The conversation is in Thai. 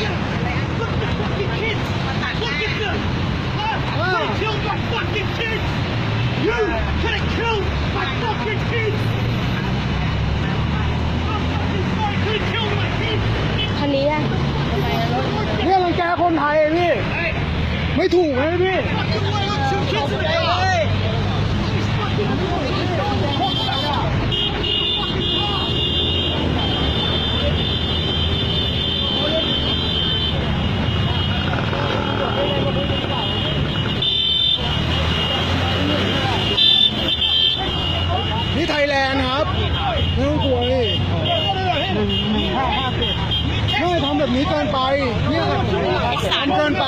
คันนี้อะเนี่ยรังแกคนไทยพี่ ไม่ถูกเลยพี่ นี่ไทยแลนด์ครับไม่ต้องกลัวเลยไม่ทำแบบนี้เกินไปเนี่ยทำเกินไป